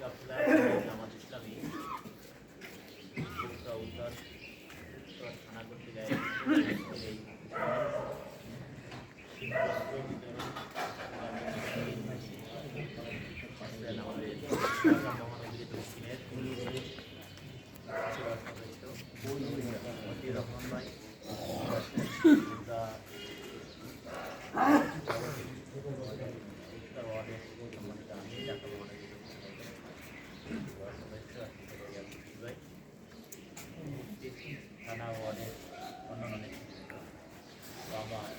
জামাত ইসলামী থানা করতে যায় আবার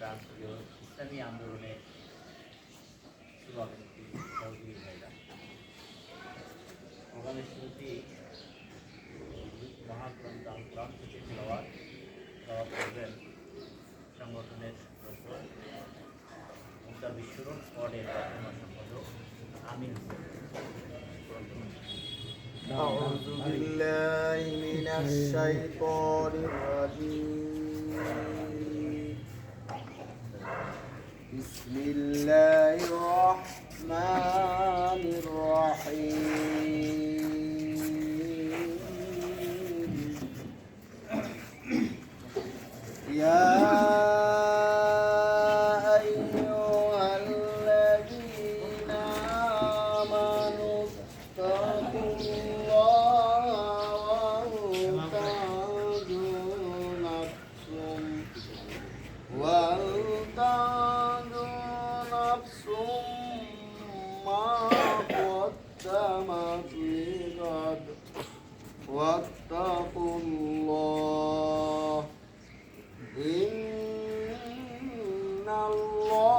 রাষ্ট্রীয় ইসলামী আন্দোলনের সহযোগী ভাইরা ওখানে শুরুতেই মহাগ্রন্থ করবেন সংগঠনের মুদ্রা বিশ্বরণ সম্পাদক আমিন أعوذ بالله من الشيطان الرجيم. بسم الله الرحمن long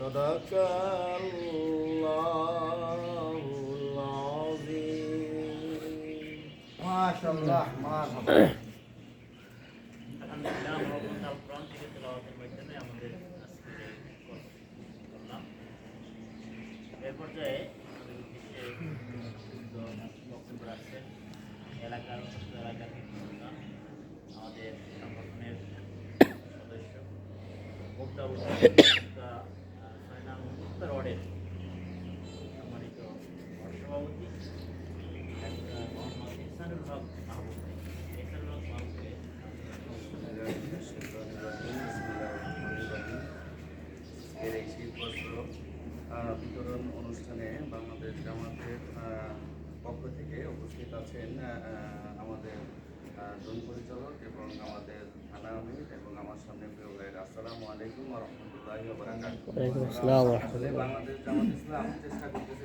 صدق الله العظيم ما شاء الله ما شاء الله এলাকার এলাকার আমাদের সংগঠনের সদস্য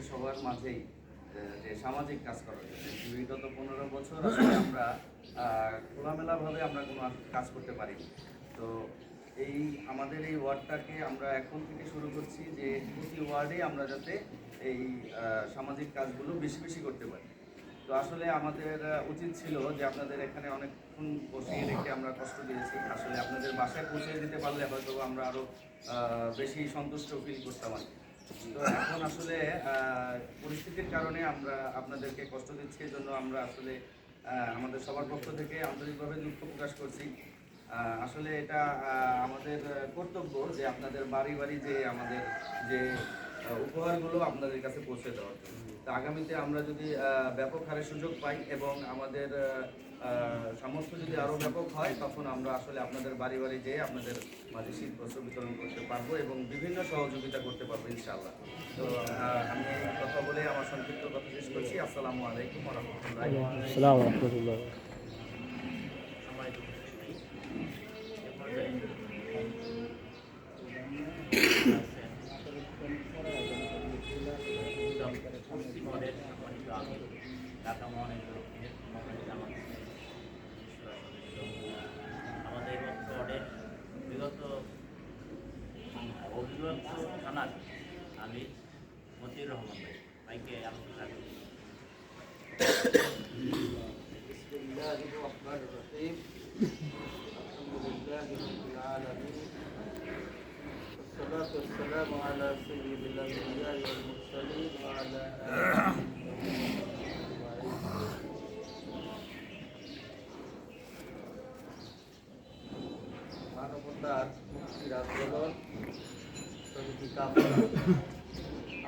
সবার মাঝেই যে সামাজিক পনেরো বছর আমরা খোলামেলাভাবে আমরা কোনো কাজ করতে পারি তো এই আমাদের এই ওয়ার্ডটাকে আমরা এখন থেকে শুরু করছি যে প্রতি ওয়ার্ডে আমরা যাতে এই সামাজিক কাজগুলো বেশি বেশি করতে পারি। তো আসলে আমাদের উচিত ছিল যে আপনাদের এখানে অনেকক্ষণ বসিয়ে রেখে আমরা কষ্ট দিয়েছি। আসলে আপনাদের বাসায় পৌঁছে দিতে পারলে হয়তো আমরা আরও বেশি সন্তুষ্ট ফিল করতাম আর তো এখন আসলে পরিস্থিতির কারণে আমরা আপনাদেরকে কষ্ট দিচ্ছি জন্য আমরা আসলে আমাদের সবার পক্ষ থেকে আন্তরিকভাবে দুঃখ প্রকাশ করছি। আসলে এটা আমাদের কর্তব্য যে আপনাদের বাড়ি বাড়ি যে আমাদের যে উপহারগুলো আপনাদের কাছে পৌঁছে দেওয়ার তো আগামীতে আমরা যদি ব্যাপক হারে সুযোগ পাই এবং আমাদের সামর্থ্য যদি আরও ব্যাপক হয়, তখন আমরা আসলে আপনাদের বাড়ি বাড়ি যেয়ে আপনাদের মাঝে শীত বস্ত্র বিতরণ করতে পারব এবং বিভিন্ন সহযোগিতা করতে পারব, ইনশাআল্লাহ। তো আমি কথা বলে আমার সংক্ষিপ্ত কথা শেষ করছি। আসসালামু আলাইকুম রহমতুল্লাহ الله الرحمن الرحيم الحمد لله رب العالمين والصلاة والسلام على سيد الأنبياء والمرسلين وعلى آله মানবতার মুক্তির আন্দোলন সমিতি কামনা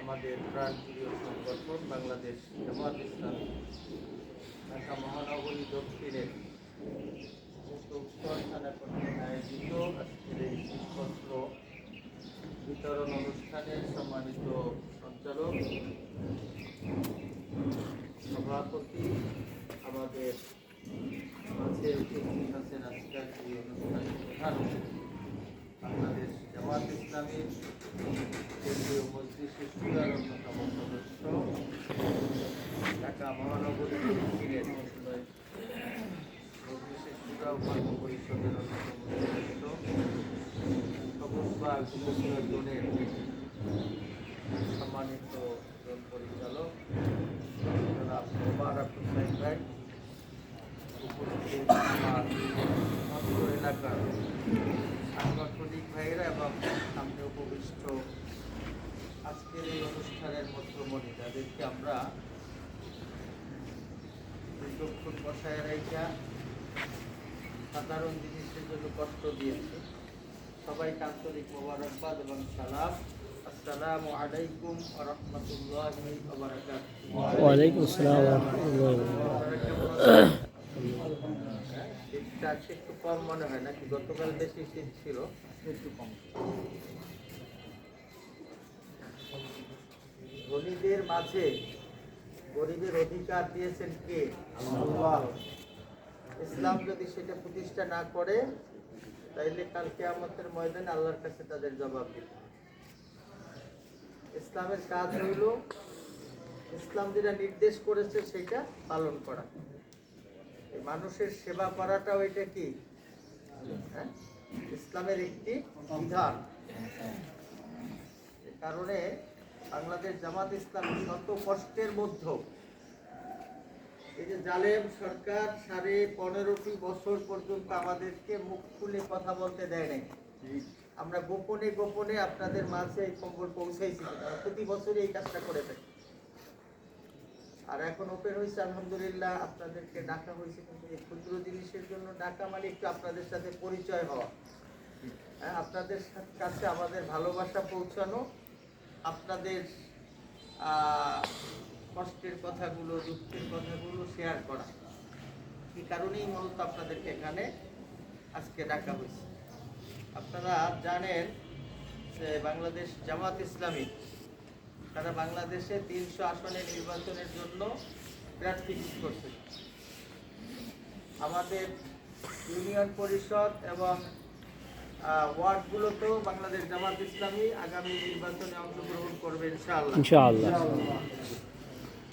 আমাদের প্রাণপ্রিয় সংগঠন বাংলাদেশ জামাত ইসলামী বিতরণ অনুষ্ঠানে সম্মানিত সঞ্চালক, সভাপতি, আমাদের মাঝে উপস্থিত আছেন আজকের এই অনুষ্ঠানের প্রধান বাংলাদেশ জামাত কেন্দ্রীয় মজলিসের সুরার অন্যতম সদস্য। ঢাকা মহানগরী সুরা উপার্গ পরিষদের অন্যতম সদস্য জোনের সম্মানিত জন পরিচালক জনাব মোবারক হুসাইন ভাই উপস্থিত আমার এলাকার সাংগঠনিক ভাইয়েরা এবং সামনে উপবিষ্ট আজকের এই অনুষ্ঠানের মধ্যমণি যাদেরকে আমরা দীর্ঘক্ষণ বসায় রাইখা সাধারণ জিনিসের জন্য কষ্ট দিয়েছে। সবাইকে আন্তরিক মোবারকবাদ এবং সালাম। আসসালামু আলাইকুম ওয়া রাহমাতুল্লাহি ওয়ালাইকুম আসসালাম? শীতটা একটু কম মনে হয় নাকি? গতকাল বেশি শীত ছিল। একটু কম। ধনীদের মাঝে গরিবের অধিকার দিয়েছেন কে? ইসলাম যদি সেটা প্রতিষ্ঠা না করে তাইলে কালকে আমাদের ময়দানে আল্লাহর কাছে তাদের জবাব দিতে ইসলামের কাজ হইল ইসলাম যেটা নির্দেশ করেছে সেটা পালন করা। মানুষের সেবা করাটাও এটা কি? হ্যাঁ? ইসলামের একটি বিধান। কারণে বাংলাদেশ জামাত ইসলাম শত কষ্টের মধ্যেও এই যে জালেম সরকার সাড়ে পনেরোটি বছর পর্যন্ত আমাদেরকে মুখ খুলে কথা বলতে দেয় নাই। আমরা গোপনে গোপনে আপনাদের মাঝে এই কম্বল পৌঁছাইছি। প্রতি বছরই এই কাজটা করে থাকি। আর এখন ওপেন হয়েছে আলহামদুলিল্লাহ আপনাদেরকে ডাকা হয়েছে কিন্তু এই ক্ষুদ্র জিনিসের জন্য ডাকা মানে একটু আপনাদের সাথে পরিচয় হওয়া। হ্যাঁ আপনাদের কাছে আমাদের ভালোবাসা পৌঁছানো আপনাদের কষ্টের কথাগুলো, দুঃখের কথাগুলো শেয়ার করা। এই কারণেই মূলত আপনাদেরকে এখানে আজকে ডাকা হয়েছে। আপনারা জানেন যে বাংলাদেশ জামাত ইসলামী, তারা বাংলাদেশে তিনশো আসনে নির্বাচনের জন্য প্রার্থী ঠিক করছে। আমাদের ইউনিয়ন পরিষদ এবং ওয়ার্ডগুলোতেও বাংলাদেশ জামাত ইসলামী আগামী নির্বাচনে অংশগ্রহণ করবে ইনশাআল্লাহ।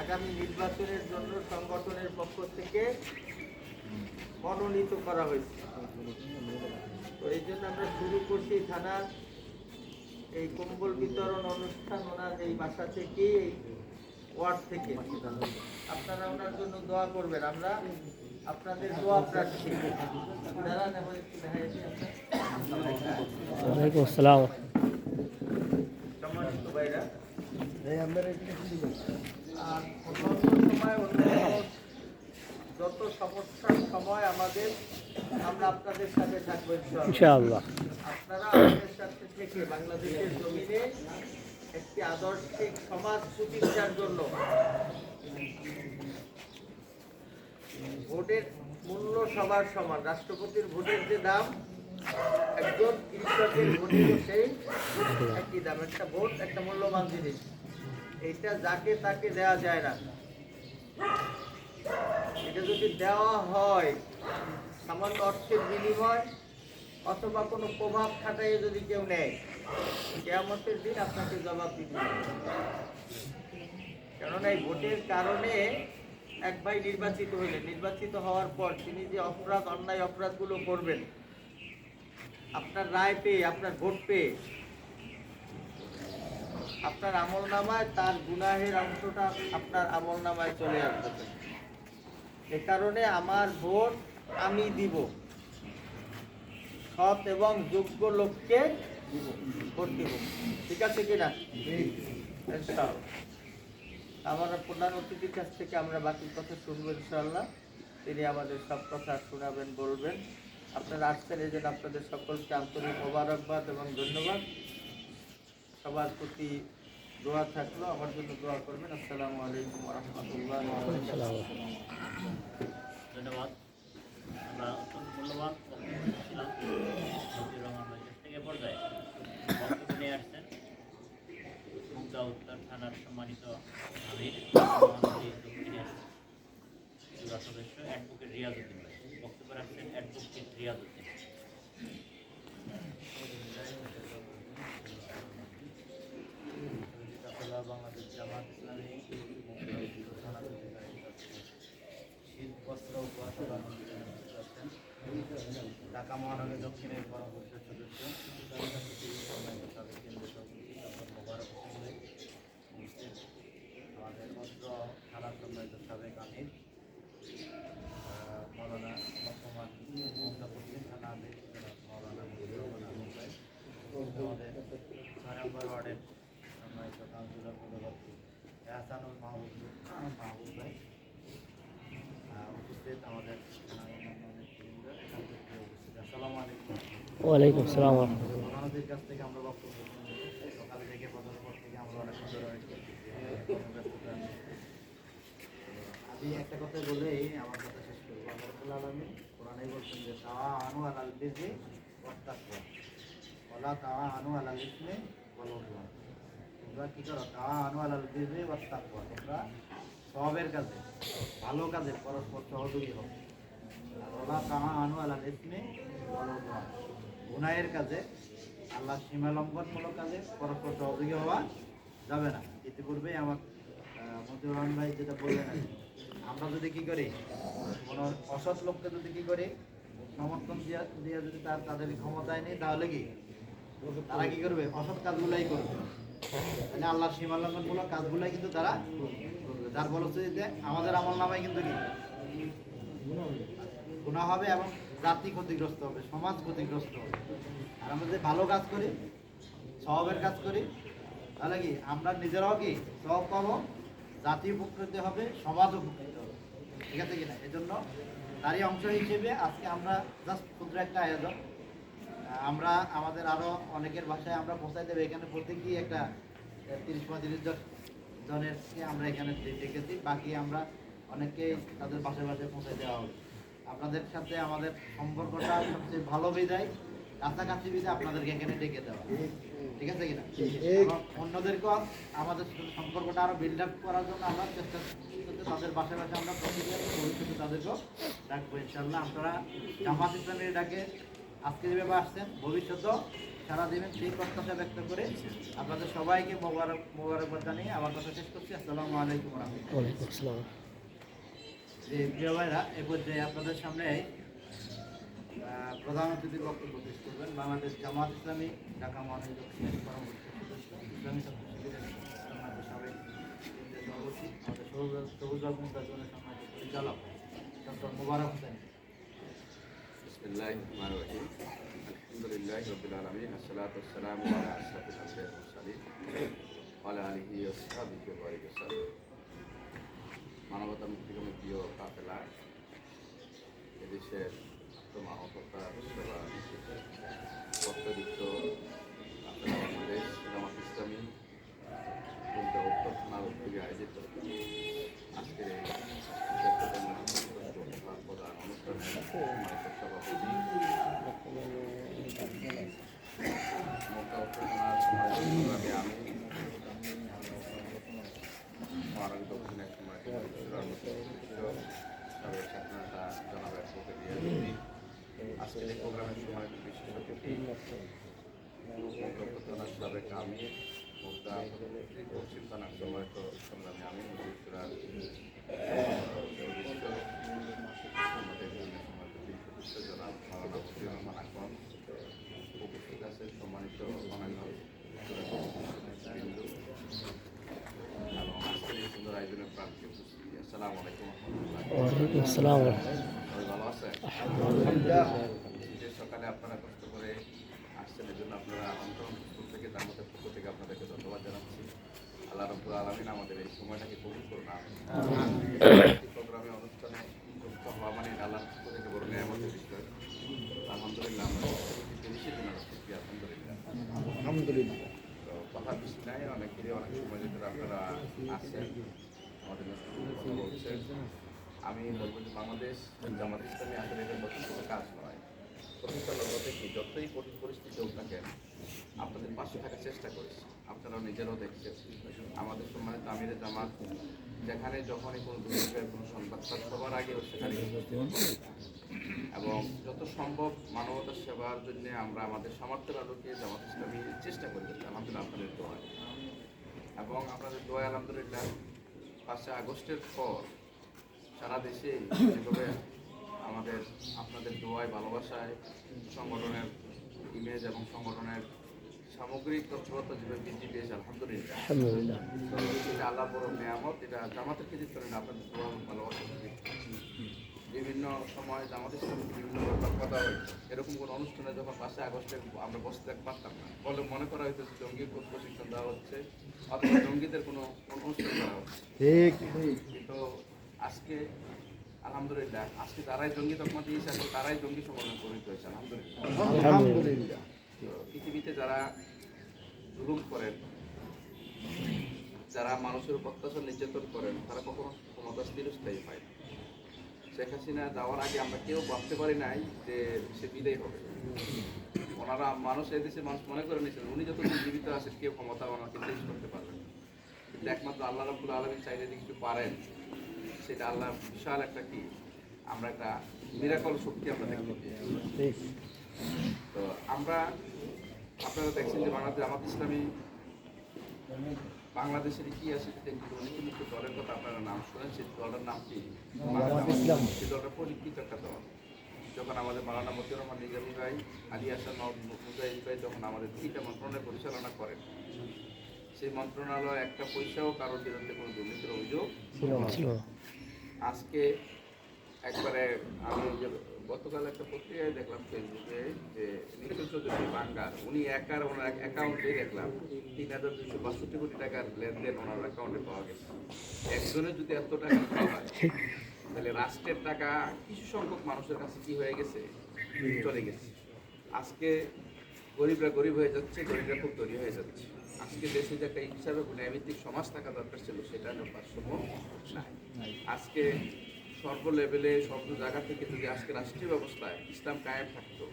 আগামী নির্বাচনের জন্য সংগঠনের পক্ষ থেকে মনোনীত করা হয়েছে। তো এই জন্য আমরা শুরু করছি থানার এই কম্বল বিতরণ অনুষ্ঠান ওনার এই বাসা থেকে এই ওয়ার্ড থেকে। আপনারা ওনার জন্য দোয়া করবেন। আমরা আপনাদের দোয়া প্রার্থী। দাঁড়ান এখন একটু দেখা যাচ্ছে আপনার ওয়ালাইকুম আসসালাম। সম্মানিত ভাইরা। আর অন্যান্য সময় অন্যান্য যত সমস্যার সময় আমাদের আমরা আপনাদের সাথে থাকব ইনশাআল্লাহ। আপনারা আমাদের সাথে থেকে বাংলাদেশের জমিনে একটি আদর্শিক সমাজ প্রতিষ্ঠার জন্য ভোটের মূল্য সবার সমান। রাষ্ট্রপতির ভোটের যে দাম একজন কৃষকের ভোটেরও সেই একই দাম। একটা ভোট একটা মূল্যবান জিনিস। এটা যাকে তাকে দেওয়া যায় না। এটা যদি দেওয়া হয়, সামান্য অর্থের বিনিময় অথবা কোনো প্রভাব খাটাইয়ে যদি কেউ নেয়, কেয়ামতের দিন আপনাকে জবাব দিতে হবে। কেননা এই ভোটের কারণে এক ভাই নির্বাচিত হইলেন। নির্বাচিত হওয়ার পর তিনি যে অপরাধ, অন্যায় অপরাধগুলো করবেন, আপনার রায় পেয়ে, আপনার ভোট পেয়ে আপনার আমল নামায়, তার গুনাহের অংশটা আপনার আমল নামায় চলে আসবে। এ কারণে আমার ভোট আমি দিব। সৎ এবং যোগ্য লোককে ভোট দিব। ঠিক আছে কিনা। আমার প্রধান অতিথির কাছ থেকে আমরা বাকি কথা শুনব ইনশাল্লাহ তিনি আমাদের সব কথা শোনাবেন, বলবেন। আপনারা আসছেন, এই জন্য আপনাদের সকলকে আন্তরিক মোবারকবাদ এবং ধন্যবাদ। সবার প্রতি দোয়া থাকল, আমার জন্য দোয়া করবেন। আসসালামু আলাইকুম রহমতুল্লাহ ধন্যবাদ। আমরা অত্যন্ত মূল্যবান থেকে পর্যায়ে। বক্তব্য নিয়ে আসছেন উত্তর থানার সম্মানিত অ্যাডভোকেট বক্তব্য রাখছেন অ্যাডভোকেট রিয়াজউদ্দিন বাংলাদেশ জামাত ইসলামী শীত বস্ত্র উপহার প্রদান করছেন ঢাকা মহানগর দক্ষিণের পরবর্তী সদস্য তাদের কেন্দ্রীয় সভাপতি ডক্টর মোবারক আমাদের অত্র থানা সম্মানিত সাবেক আমির মৌলানা বর্তমান পশ্চিম থানা আমির মৌলানা আমাদের ছয় নম্বর ওয়ার্ডের সম্মানিত কাউন্সিলর পদপ্রার্থী এহসানুল মাহবুব মাহবুব ভাই আহ, উপস্থিত আমাদের থানার অন্যান্য নেতৃবৃন্দ, এখান থেকে উপস্থিত। আসসালামু আলাইকুম ওয়ালাইকুম আসসালাম কাছ থেকে আমরা সকাল থেকে থেকে আমরা অনেক কথা বলেই আমার কথা শেষ করব। আল্লাহ রাব্বুল আলামিন কোরআনে আনু আলাল বিররি ওয়াত্তাকওয়া ওয়ালা তাওয়া তোমরা কি করো? তাওয়া আনু আলাল বিররি ওয়াত্তাকওয়া তোমরা সবের কাজে, ভালো কাজে পরস্পর সহযোগী আর ওলা তাওয়া আনু আলাল ইসমি ওয়াল গুনাহের কাজে, আল্লাহ সীমা লঙ্ঘনমূলক কাজে পরস্পর সহযোগী হওয়া যাবে না। ইতিপূর্বেই আমার মতিউর রহমান ভাই যেটা বললেন আমরা যদি কি করি, কোনো অসৎ লোককে যদি কি করি, সমর্থন দিয়া দিয়ে যদি তার তাদের ক্ষমতায় নেই, তাহলে কি? তারা কি করবে? অসৎ কাজগুলাই করবে। মানে আল্লাহর সীমা লঙ্ঘনমূলক কাজগুলাই কিন্তু তারা করবে। যার ফলশ্রুতিতে আমাদের আমল নামায় কিন্তু কি? গুণা হবে এবং জাতি ক্ষতিগ্রস্ত হবে, সমাজ ক্ষতিগ্রস্ত হবে। আর আমরা যদি ভালো কাজ করি, স্বভাবের কাজ করি, তাহলে কি, আমরা নিজেরাও কি সব পাবো, জাতি উপকৃত হবে, সমাজ উপকৃত হবে। ঠিক আছে কিনা এজন্য তারই অংশ হিসেবে আজকে আমরা জাস্ট ক্ষুদ্র একটা আয়োজন। আমরা, আমাদের আরও অনেকের ভাষায় আমরা পৌঁছাই দেবো। এখানে প্রত্যেকই একটা তিরিশ পঁয়ত্রিশ জন, জনেরকে আমরা এখানে ডেকেছি। বাকি আমরা অনেককে তাদের বাসায় বাসায় পৌঁছাই দেওয়া হবে। আপনাদের সাথে আমাদের সম্পর্কটা সবচেয়ে ভালো বিদায়। কাছাকাছি বিদায় আপনাদেরকে এখানে ডেকে দেওয়া। ঠিক আছে কিনা? অন্যদেরকেও আমাদের সাথে সম্পর্কটা আরও বিল্ড আপ করার জন্য আমরা চেষ্টা তাদের বাসে বাসে আমরা ভবিষ্যতে তাদেরকেও ডাকবো ইনশাল্লাহ আপনারা জামাত ইসলামের ডাকে আজকে যেভাবে আসছেন, ভবিষ্যতেও সারা দিবেন সেই প্রত্যাশা ব্যক্ত করে আপনাদের সবাইকে মোবারক, মোবারকবাদ জানিয়ে আমার কথা শেষ করছি। আসসালামু আলাইকুম রহমতুল্লাহ। যে প্রিয় ভাইরা এ পর্যায়ে আপনাদের সামনে আহ, প্রধান অতিথির বক্তব্য পেশ করবেন বাংলাদেশ জামাত ইসলামী ঢাকা মহানগর দক্ষিণের পরবর্তী সদস্য ইসলামী ছাত্র শিবিরের সম্মানিত সাবেক কেন্দ্রীয় সভাপতি আমাদের সবুজ- সবুজ মুন্তাজনের সম্মানিত পরিচালক ডক্টর মুবারক হোসেন بسم الله الرحمن الرحيم الحمد لله رب العالمين الصلاة والسلام على أشرف الأنبياء والمرسلين وعلى آله وصحبه وبارك وسلم মানবতা মুক্তিগামী প্রিয় কাফেলা। এদেশের আত্মমানবতার সেবা প্রত্যবিত্ত আছেন শীতের সকালে আপনারা কষ্ট করে আসছেন জন্য আপনারা অন্তরণ স্কুল থেকে তার মধ্যে পক্ষ থেকে আপনাদেরকে ধন্যবাদ জানাচ্ছি আল্লাহ রব্বুল আলমিন আমাদের এই সময়টাকে কবুল করুন প্রোগ্রামে অনুষ্ঠানে যুক্ত হওয়া মানে আল্লাহ পক্ষ থেকে বড় নেয় আমাদের বিষয় আলহামদুলিল্লাহ আমরা বেশি দিন আসছি আলহামদুলিল্লাহ আলহামদুলিল্লাহ তো কথা বেশি নাই অনেকেরই অনেক সময় ভিতরে আপনারা আসছেন আমাদের নতুন কথা বলছেন আমি বলব বাংলাদেশ জামাত ইসলামী আসলে এটা নতুন কোনো কাজ নয়। প্রতিষ্ঠা লক্ষ্য থেকে যতই কঠিন পরিস্থিতি হোক না কেন, আপনাদের পাশে থাকার চেষ্টা করেছি। আপনারা নিজেরাও দেখছেন। আমাদের সম্মানিত আমিরে জামাত, যেখানে যখনই কোনো দুর্যোগের কোনো সংবাদ তার সবার আগে সেখানে এবং যত সম্ভব মানবতার সেবার জন্য আমরা আমাদের সামর্থ্যের আলোকে জামাত ইসলামী চেষ্টা করে যাচ্ছি। আলহামদুলিল্লাহ আপনাদের দোয়া এবং আপনাদের দোয়া আলহামদুলিল্লাহ, পাঁচই আগস্টের পর সারা দেশে যেভাবে আমাদের আপনাদের দোয়ায় ভালোবাসায় সংগঠনের ইমেজ এবং সংগঠনের সামগ্রিক তৎপরতা যেভাবে বৃদ্ধি পেয়েছে আলহামদুলিল্লাহ। এটা আল্লাহ বড় মেয়ামত এটা জামাতের কৃতিত্ব নেই আপনাদের দোয়া এবং ভালোবাসা বিভিন্ন সময় জামাতের সাথে বিভিন্ন কথা হয়েছে এরকম কোনো অনুষ্ঠানে যখন পাঁচই আগস্টে আমরা বসে থাকতে পারতাম না বলে মনে করা হয়তো যে জঙ্গি প্রশিক্ষণ দেওয়া হচ্ছে অথবা জঙ্গিদের কোনো কোনো অনুষ্ঠান করা হচ্ছে। কিন্তু আজকে আলহামদুলিল্লাহ আজকে তারাই জঙ্গি তকমা দিয়েছে আজকে তারাই জঙ্গি সংগঠন পরিণত হয়েছে আলহামদুলিল্লাহ। পৃথিবীতে যারা জুলুম করেন যারা মানুষের উপর অত্যাচার নির্যাতন করেন তারা কখনো ক্ষমতা স্থিরস্থায়ী না। শেখ হাসিনা যাওয়ার আগে আমরা কেউ ভাবতে পারি নাই যে সে বিদায় হবে। ওনারা মানুষ এদেশে মানুষ মনে করে নিয়েছিলেন উনি যতদিন জীবিত আছেন কেউ ক্ষমতা ওনাকে চেঞ্জ করতে পারবেন কিন্তু একমাত্র আল্লাহ রাবুল আলমিন চাইলে যদি কিছু পারেন সেটা আল্লাহ বিশাল একটা কি? আমরা একটা মিরাকল শক্তি আমরা দেখতে পেয়েছি তো আমরা আপনারা দেখছেন যে বাংলাদেশ জামাত ইসলামী বাংলাদেশের ইতিহাসে যে একটি দলের কথা আপনারা নাম শুনেন সেই দলের নাম কি? ইসলাম। সেই দলটা পরিকৃত একটা দল। যখন আমাদের মালানা মতিউর রহমান নিজামী ভাই আলী হাসান মুজাহিদ ভাই যখন আমাদের তিনটা মন্ত্রণালয় পরিচালনা করেন সেই মন্ত্রণালয় একটা পয়সাও কারোর বিরুদ্ধে কোনো দুর্নীতির অভিযোগ ছিল আজকে একবারে আমি গতকাল একটা পত্রিকায় দেখলাম ফেসবুকে যে নিখিল চৌধুরী বাঙ্গার উনি একার ওনার অ্যাকাউন্টে দেখলাম, তিন হাজার দুশো বাষট্টি কোটি টাকার লেনদেন ওনার অ্যাকাউন্টে পাওয়া গেছে। একজনের যদি এত টাকা পাওয়া হয়, তাহলে রাষ্ট্রের টাকা কিছু সংখ্যক মানুষের কাছে কি হয়ে গেছে? চলে গেছে। আজকে গরিবরা গরিব হয়ে যাচ্ছে, গরিবরা খুব তৈরি হয়ে যাচ্ছে। আজকে দেশে যে একটা হিসাবে ন্যায়ভিত্তিক সমাজ থাকা দরকার ছিল, সেটা ভারসাম্য নাই আজকে সর্ব লেভেলে সব জায়গা থেকে যদি আজকে রাষ্ট্রীয় ব্যবস্থায় ইসলাম কায়েম থাকতো,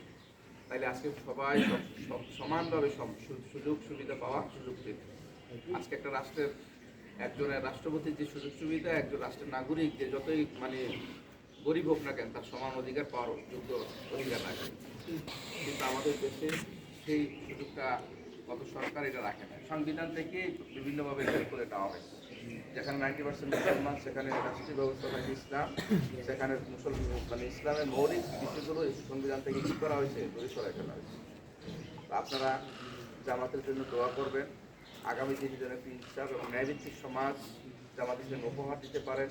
তাহলে আজকে সবাই সব- সমানভাবে সব সুযোগ সুবিধা পাওয়ার সুযোগ পেত। আজকে একটা রাষ্ট্রের, একজনের রাষ্ট্রপতির যে সুযোগ সুবিধা, একজন রাষ্ট্রের নাগরিক যে যতই মানে গরিব হোক না কেন, তার সমান অধিকার পাওয়ার যোগ্য অধিকার রাখে। কিন্তু আমাদের দেশে সেই সুযোগটা কত সরকার এটা রাখে না। সংবিধান থেকে বিভিন্নভাবে বের করে নেওয়া হয় যেখানে নাইনটি পার্সেন্ট মুসলমান, সেখানে রাষ্ট্রীয় ব্যবস্থা থাকে ইসলাম, সেখানে মুসলমান মানে ইসলামের মৌলিক বিষয়গুলো সংবিধান থেকে কী করা হয়েছে দূরে সরাই ফেলা হয়েছে। আপনারা জামাতের জন্য দোয়া করবেন। আগামী দিনে যেন একটি ইনসাফ এবং ন্যায়ভিত্তিক সমাজ জামাতের জন্য উপহার দিতে পারেন।